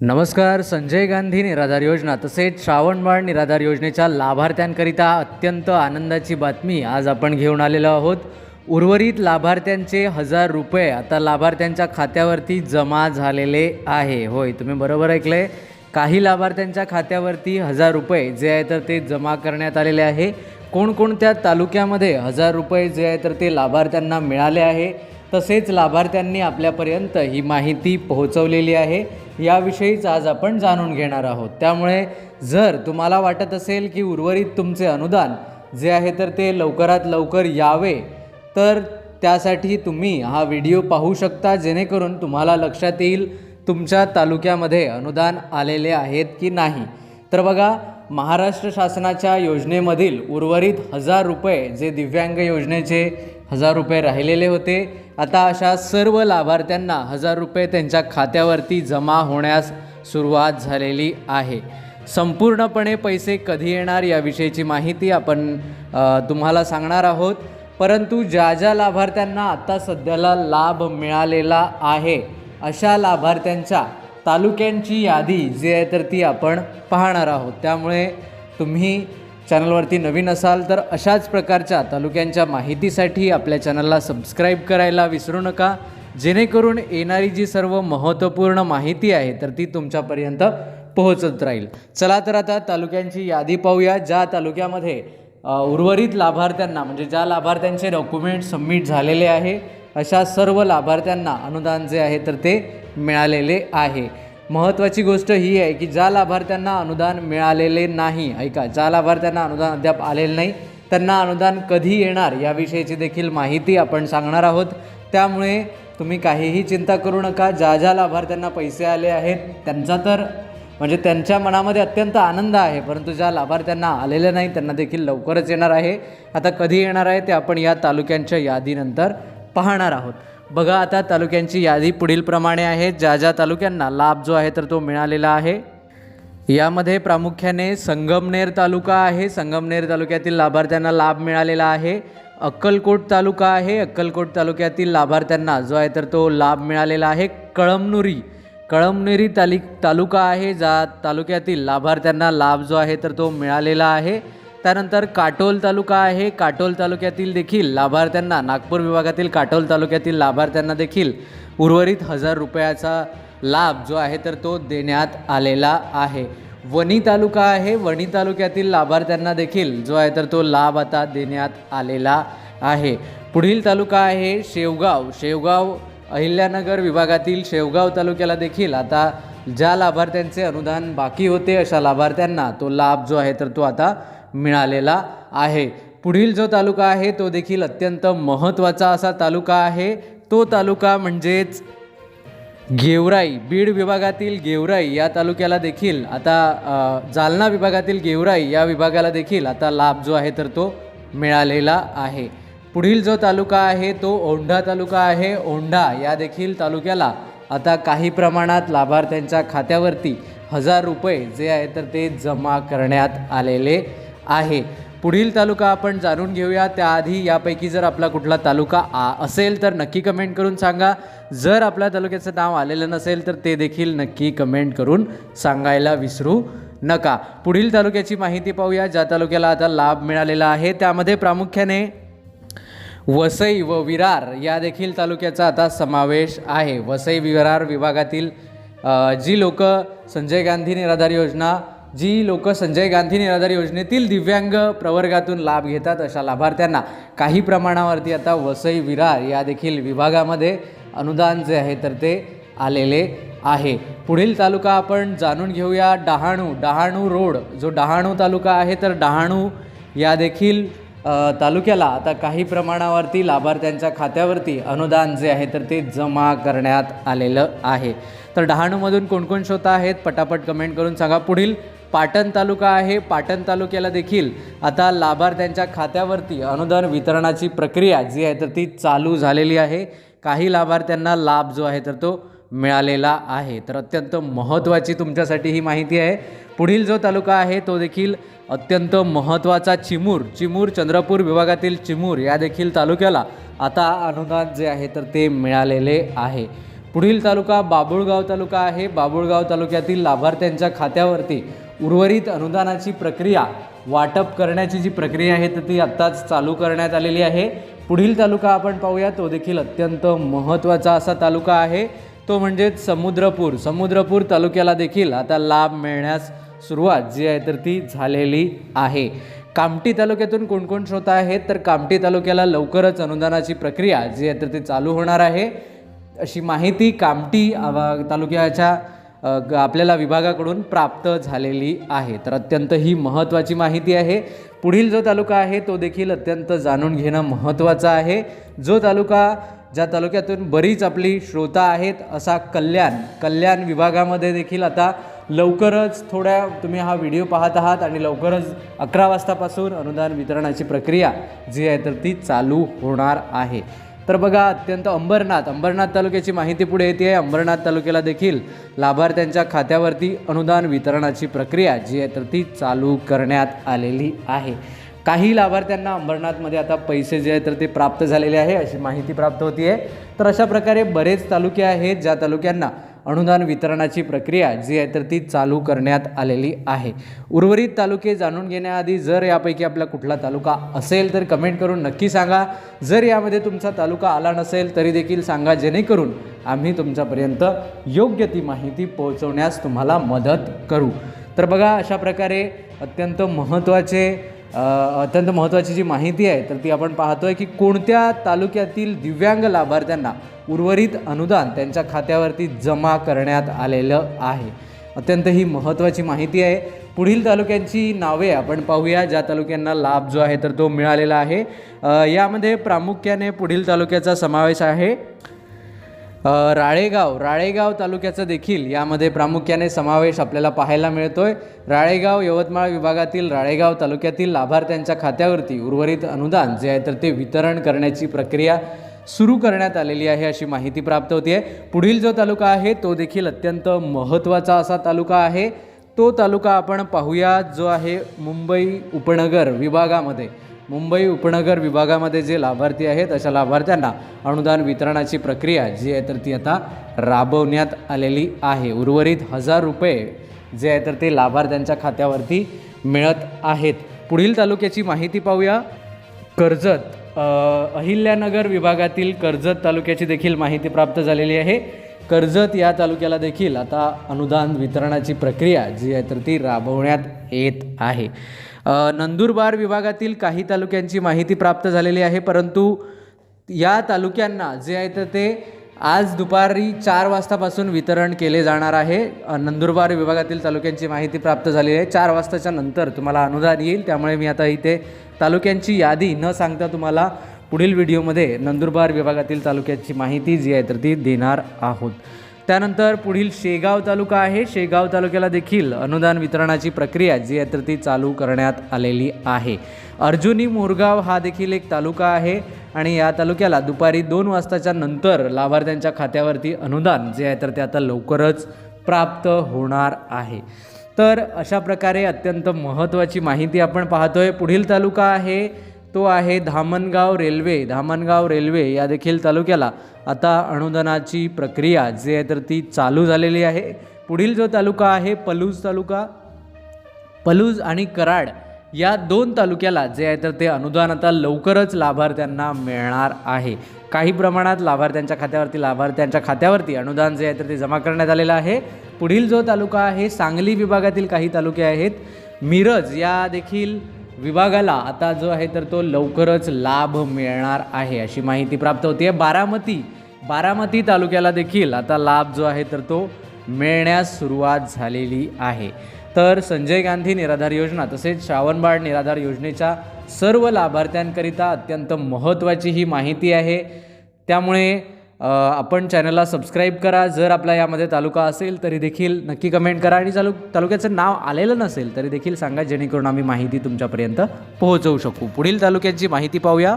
नमस्कार संजय गांधी निराधार योजना तसेच श्रावणबाळ निराधार योजनेच्या लाभार्थ्यांकरिता अत्यंत आनंदाची बातमी आज आपण घेऊन आलेलो आहोत. उर्वरित लाभार्थ्यांचे हजार रुपये आता लाभार्थ्यांच्या खात्यावरती जमा झालेले आहे. होय तुम्ही बरोबर ऐकले काही लाभार्थ्यांच्या खात्यावरती हजार रुपये जे आहे तर ते जमा करण्यात आलेले आहे. कोणकोणत्या तालुक्यामध्ये हजार रुपये जे आहे तर ते लाभार्थ्यांना मिळाले आहे? तसेच लाभार्थ्यांनी आपल्यापर्यंत ही माहिती पोहोचवलेली आहे. याविषयीच आज आपण जाणून घेणार आहोत. त्यामुळे जर तुम्हाला वाटत असेल की उर्वरित तुमचे अनुदान जे आहे तर ते लवकरात लवकर यावे तर त्यासाठी तुम्ही हा व्हिडिओ पाहू शकता जेणेकरून तुम्हाला लक्षात येईल तुमच्या तालुक्यामध्ये अनुदान आलेले आहेत की नाही? तर बघा महाराष्ट्र शासनाच्या योजनेमधील उर्वरित हजार रुपये जे दिव्यांग योजनेचे हजार रुपये राहिलेले होते आता अशा सर्व लाभार्थ्यांना हजार रुपये त्यांच्या खात्यावरती जमा होण्यास सुरुवात झालेली आहे. संपूर्णपणे पैसे कधी येणार याविषयीची माहिती आपण तुम्हाला सांगणार आहोत. परंतु ज्या ज्या लाभार्थ्यांना आत्ता सध्याला लाभ मिळालेला आहे अशा लाभार्थ्यांच्या तालुक्यांची यादी जी आहे तर ती आपण पाहणार आहोत. त्यामुळे तुम्ही चॅनलवरती नवीन असाल तर अशाच प्रकारच्या तालुक्यांच्या माहितीसाठी आपल्या चॅनलला सबस्क्राईब करायला विसरू नका. जेणेकरून येणारी जी सर्व महत्त्वपूर्ण माहिती आहे तर ती तुमच्यापर्यंत पोहोचत राहील. चला तर आता तालुक्यांची यादी पाहूया. ज्या तालुक्यामध्ये उर्वरित लाभार्थ्यांना म्हणजे ज्या लाभार्थ्यांचे डॉक्युमेंट सबमिट झालेले आहे अशा सर्व लाभार्थ्यांना अनुदान जे आहे तर ते मिळालेले आहे. महत्त्वाची गोष्ट ही आहे की ज्या लाभार्थ्यांना अनुदान मिळालेले नाही ऐका ज्या लाभार्थ्यांना अनुदान अद्याप आलेलं नाही त्यांना अनुदान कधी येणार याविषयीची देखील माहिती आपण सांगणार आहोत. त्यामुळे तुम्ही काहीही चिंता करू नका. ज्या ज्या लाभार्थ्यांना पैसे आले आहेत त्यांचा तर म्हणजे त्यांच्या मनामध्ये अत्यंत आनंद आहे परंतु ज्या लाभार्थ्यांना आलेले नाही त्यांना देखील लवकरच येणार आहे. आता कधी येणार आहे ते आपण या तालुक्यांच्या यादीनंतर पाहणार आहोत. बघा आता तालुक्यांची यादी पुढीलप्रमाणे आहे. ज्या ज्या तालुक्यांना लाभ जो आहे तर तो मिळालेला आहे. यामध्ये प्रामुख्याने संगमनेर तालुका आहे. संगमनेर तालुक्यातील लाभार्थ्यांना लाभ मिळालेला आहे. अक्कलकोट तालुका आहे. अक्कलकोट तालुक्यातील लाभार्थ्यांना जो आहे तर तो लाभ मिळालेला आहे. कळमनुरी कळमनुरी तालिक तालुका आहे. ज्या तालुक्यातील लाभार्थ्यांना लाभ जो आहे तर तो मिळालेला आहे. त्यानंतर काटोल तालुका आहे. काटोल तालुक्यातील देखील लाभार्थ्यांना नागपूर विभागातील काटोल तालुक्यातील लाभार्थ्यांना देखील उर्वरित हजार रुपयाचा लाभ जो आहे तर तो देण्यात आलेला आहे. वणी तालुका आहे. वणी तालुक्यातील लाभार्थ्यांना देखील जो आहे तर तो लाभ आता देण्यात आलेला आहे. पुढील तालुका आहे शेवगाव. शेवगाव अहिल्यानगर विभागातील शेवगाव तालुक्याला देखील आता ज्या लाभार्थ्यांचे अनुदान बाकी होते अशा लाभार्थ्यांना तो लाभ जो आहे तर तो आता मिळालेला आहे. पुढील जो तालुका आहे तो देखील अत्यंत महत्त्वाचा असा तालुका आहे. तो तालुका म्हणजेच गेवराई. बीड विभागातील गेवराई या तालुक्याला देखील आता जालना विभागातील गेवराई या विभागाला देखील आता लाभ जो आहे तर तो मिळालेला आहे. पुढील जो तालुका आहे तो औंढा तालुका आहे. औंढा या देखील तालुक्याला आता काही प्रमाणात लाभार्थ्यांच्या खात्यावरती हजार रुपये जे आहे तर ते जमा करण्यात आलेले आहे. पुढील तालुका आपण जाणून घेऊया. त्याआधी यापैकी जर आपला कुठला तालुका आ असेल तर नक्की कमेंट करून सांगा. जर आपल्या तालुक्याचं नाव आलेलं नसेल तर ते देखील नक्की कमेंट करून सांगायला विसरू नका. पुढील तालुक्याची माहिती पाहूया. ज्या तालुक्याला आता लाभ मिळालेला आहे त्यामध्ये प्रामुख्याने वसई व विरार या देखील तालुक्याचा आता समावेश आहे. वसई विरार विभागातील जी लोक संजय गांधी निराधार योजना जी लोक संजय गांधी निराधार योजनेतील दिव्यांग प्रवर्गातून लाभ घेतात अशा लाभार्थ्यांना काही प्रमाणावरती आता वसई विरार या देखील विभागामध्ये अनुदान जे आहे तर ते आलेले आहे. पुढील तालुका आपण जाणून घेऊया. डहाणू डहाणू रोड जो डहाणू तालुका आहे तर डहाणू या देखील तालुक्याला आता काही प्रमाणावरती लाभार्थ्यांच्या खात्यावरती अनुदान जे आहे तर ते जमा करण्यात आलेलं आहे. तर डहाणूमधून कोणकोण श्रोता आहेत? पटापट कमेंट करून सांगा. पुढील पाटण तालुका आहे. पाटण तालुक्याला देखील आता लाभार्थ्यांच्या खात्यावरती अनुदान वितरणाची प्रक्रिया जी आहे तर ती चालू झालेली आहे. काही लाभार्थ्यांना लाभ जो आहे तर तो मिळालेला आहे. तर अत्यंत महत्त्वाची तुमच्यासाठी ही माहिती आहे. पुढील जो तालुका आहे तो देखील अत्यंत महत्त्वाचा चिमूर चिमूर चंद्रपूर विभागातील चिमूर या देखील तालुक्याला आता अनुदान जे आहे तर ते मिळालेले आहे. पुढील तालुका बाबुळगाव तालुका आहे. बाबुळगाव तालुक्यातील लाभार्थ्यांच्या खात्यावरती उर्वरित अनुदानाची प्रक्रिया वाटप करण्याची जी प्रक्रिया आहे तर ती आत्ताच चालू करण्यात आलेली आहे. पुढील तालुका आपण पाहूया. तो देखील अत्यंत महत्त्वाचा असा तालुका आहे. तो म्हणजेच समुद्रपूर. समुद्रपूर तालुक्याला देखील आता लाभ मिळण्यास सुरुवात जी आहे तर ती झालेली आहे. कामठी तालुक्यातून कोण कोण श्रोता आहेत? तर कामठी तालुक्याला लवकरच अनुदानाची प्रक्रिया जी आहे तर ती चालू होणार आहे. अशी माहिती कामठी आवा- तालुक्याच्या आपल्याला विभागाकडून प्राप्त झालेली आहे. तर अत्यंत ही महत्त्वाची माहिती आहे. पुढील जो तालुका आहे तो देखील अत्यंत जाणून घेणं महत्त्वाचं आहे. जो तालुका ज्या तालुक्यातून बरीच आपली श्रोता आहेत असा कल्याण कल्याण विभागामध्ये देखील आता लवकरच थोड्या तुम्ही हा व्हिडिओ पाहत आहात आणि लवकरच अकरा वाजतापासून अनुदान वितरणाची प्रक्रिया जी आहे तर ती चालू होणार आहे. तर बघा अत्यंत अंबरनाथ अंबरनाथ तालुक्याची माहिती पुढे येते. आहे अंबरनाथ तालुक्याला देखील लाभार्थ्यांच्या खात्यावरती अनुदान वितरणाची प्रक्रिया जी आहे तर ती चालू करण्यात आलेली आहे. काही लाभार्थ्यांना अंबरनाथमध्ये आता पैसे जे आहे तर ते प्राप्त झालेले आहे अशी माहिती प्राप्त होती आहे तर अशा प्रकारे बरेच तालुके आहेत ज्या तालुक्यांना अनुदान वितरणाची प्रक्रिया जी आहे तर ती चालू करण्यात आलेली आहे. उर्वरित तालुके जाणून घेण्याआधी जर यापैकी आपला कुठला तालुका असेल तर कमेंट करून नक्की सांगा. जर यामध्ये तुमचा तालुका आला नसेल तरी देखील सांगा जेणेकरून आम्ही तुमच्यापर्यंत योग्य ती माहिती पोहोचवण्यास तुम्हाला मदत करू. तर बघा अशा प्रकारे अत्यंत महत्त्वाचे अत्यंत महत्त्वाची जी माहिती आहे तर ती आपण पाहतोय की कोणत्या तालुक्यातील दिव्यांग लाभार्थ्यांना उर्वरित अनुदान त्यांच्या खात्यावरती जमा करण्यात आलेलं आहे. अत्यंत ही महत्त्वाची माहिती आहे. पुढील तालुक्यांची नावे आपण पाहूया. ज्या तालुक्यांना लाभ जो आहे तर तो मिळालेला आहे. यामध्ये प्रामुख्याने पुढील तालुक्याचा समावेश आहे. राळेगाव. राळेगाव तालुक्याचा देखील यामध्ये प्रामुख्याने समावेश आपल्याला पाहायला मिळतोय. राळेगाव यवतमाळ विभागातील राळेगाव तालुक्यातील लाभार्थ्यांच्या खात्यावरती उर्वरित अनुदान जे आहे तर ते वितरण करण्याची प्रक्रिया सुरू करण्यात आलेली आहे अशी माहिती प्राप्त होते आहे पुढील जो तालुका आहे तो देखील अत्यंत महत्त्वाचा असा तालुका आहे. तो तालुका आपण पाहूया जो आहे मुंबई उपनगर विभागामध्ये. मुंबई उपनगर विभागामध्ये जे लाभार्थी आहेत अशा लाभार्थ्यांना अनुदान वितरणाची प्रक्रिया जी आहे तर ती आता राबवण्यात आलेली आहे. उर्वरित हजार रुपये जे आहे तर ते लाभार्थ्यांच्या खात्यावरती मिळत आहेत. पुढील तालुक्याची माहिती पाहूया. कर्जत अहिल्यानगर विभागातील कर्जत तालुक्याची देखील माहिती प्राप्त झालेली आहे. कर्जत या तालुक्याला देखील आता अनुदान वितरणाची प्रक्रिया जी आहे तर ती राबवण्यात येत आहे. नंदुरबार विभागातील काही तालुक्यांची माहिती प्राप्त झालेली आहे परंतु या तालुक्यांना जे आहे तर ते आज दुपारी चार वाजतापासून वितरण केले जाणार आहे. नंदुरबार विभागातील तालुक्यांची माहिती प्राप्त झालेली आहे. चार वाजताच्या नंतर तुम्हाला अनुदान येईल. त्यामुळे मी आता इथे तालुक्यांची यादी न सांगता तुम्हाला पुढील व्हिडिओमध्ये नंदुरबार विभागातील तालुक्याची माहिती जी आहे तर ती देणार आहोत. त्यानंतर पुढील शेगाव तालुका आहे. शेगाव तालुक्याला देखील अनुदान वितरणाची प्रक्रिया जी आहे तर ती चालू करण्यात आलेली आहे. अर्जुनी मोरगाव हा देखील एक तालुका आहे. आणि या तालुक्याला दुपारी दोन वाजताच्या नंतर लाभार्थ्यांच्या खात्यावरती अनुदान जे आहे तर ते आता लवकरच प्राप्त होणार आहे. तर अशा प्रकारे अत्यंत महत्त्वाची माहिती आपण पाहतोय. पुढील तालुका आहे तो आहे धामणगाव रेल्वे. धामणगाव रेल्वे या देखील तालुक्याला आता अनुदानाची प्रक्रिया जी आहे तर ती चालू झालेली आहे. पुढील जो तालुका आहे पलूज तालुका. पलूज आणि कराड या दोन तालुक्याला जे आहे तर ते अनुदान आता लवकरच लाभार्थ्यांना मिळणार आहे. काही प्रमाणात लाभार्थ्यांच्या खात्यावरती लाभार्थ्यांच्या खात्यावरती अनुदान जे आहे तर ते जमा करण्यात आलेलं आहे. पुढील जो तालुका आहे सांगली विभागातील काही तालुके आहेत. मिरज या देखील विभागाला आता जो आहे तर तो लवकरच लाभ मिळणार आहे अशी माहिती प्राप्त होती आहे बारामती बारामती तालुक्याला देखील आता लाभ जो आहे तर तो मिळण्यास सुरुवात झालेली आहे. तर संजय गांधी निराधार योजना तसेच श्रावणबाळ निराधार योजनेच्या सर्व लाभार्थ्यांकरिता अत्यंत महत्त्वाची ही माहिती आहे. त्यामुळे आपण चॅनलला सबस्क्राईब करा. जर आपला यामध्ये तालुका असेल तरी देखील नक्की कमेंट करा. आणि चालू तालुक्याचं नाव आलेलं नसेल तरी देखील सांगा जेणेकरून आम्ही माहिती तुमच्यापर्यंत पोहोचवू शकू. पुढील तालुक्यांची माहिती पाहूया.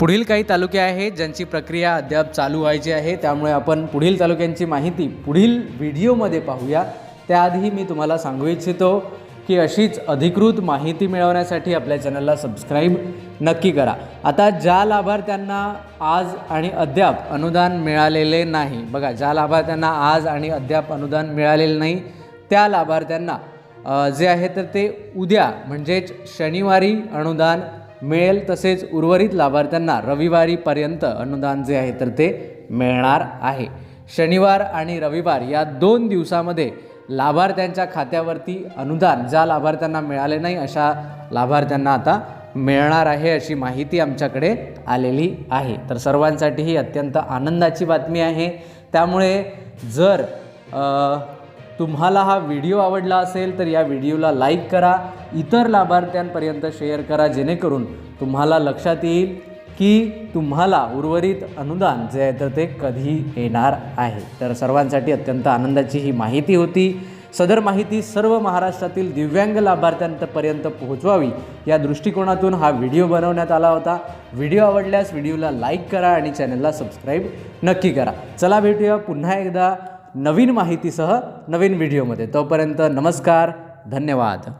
पुढील काही तालुके आहेत ज्यांची प्रक्रिया अद्याप चालू व्हायची आहे त्यामुळे आपण पुढील तालुक्यांची माहिती पुढील व्हिडिओमध्ये पाहूया. त्याआधी मी तुम्हाला सांगू इच्छितो की अशीच अधिकृत माहिती मिळवण्यासाठी आपल्या चॅनलला सबस्क्राईब नक्की करा. आता ज्या लाभार्थ्यांना आज आणि अद्याप अनुदान मिळालेले नाही बघा ज्या लाभार्थ्यांना आज आणि अद्याप अनुदान मिळालेलं नाही त्या लाभार्थ्यांना जे आहे तर ते उद्या म्हणजेच शनिवारी अनुदान मिळेल तसेच उर्वरित लाभार्थ्यांना रविवारीपर्यंत अनुदान जे आहे तर ते मिळणार आहे. शनिवार आणि रविवार या दोन दिवसामध्ये लाभार्थ्यांच्या खात्यावरती अनुदान ज्या लाभार्थ्यांना मिळाले नाही अशा लाभार्थ्यांना आता मिळणार आहे अशी माहिती आमच्याकडे आलेली आहे. तर सर्वांसाठी ही अत्यंत आनंदाची बातमी आहे. त्यामुळे जर तुम्हाला हा व्हिडिओ आवडला असेल तर या व्हिडिओला लाईक करा इतर लाभार्थ्यांपर्यंत शेअर करा जेणेकरून तुम्हाला लक्षात येईल की तुम्हाला उर्वरित अनुदान जे आहे तर ते कधी येणार आहे. तर सर्वांसाठी अत्यंत आनंदाची ही माहिती होती. सदर माहिती सर्व महाराष्ट्रातील दिव्यांग लाभार्थ्यांपर्यंत पोहोचवावी या दृष्टिकोनातून हा व्हिडिओ बनवण्यात आला होता. व्हिडिओ आवडल्यास व्हिडिओला लाईक करा आणि चॅनलला सबस्क्राईब नक्की करा. चला भेटूया पुन्हा एकदा नवीन माहितीसह नवीन व्हिडिओमध्ये. तोपर्यंत नमस्कार धन्यवाद.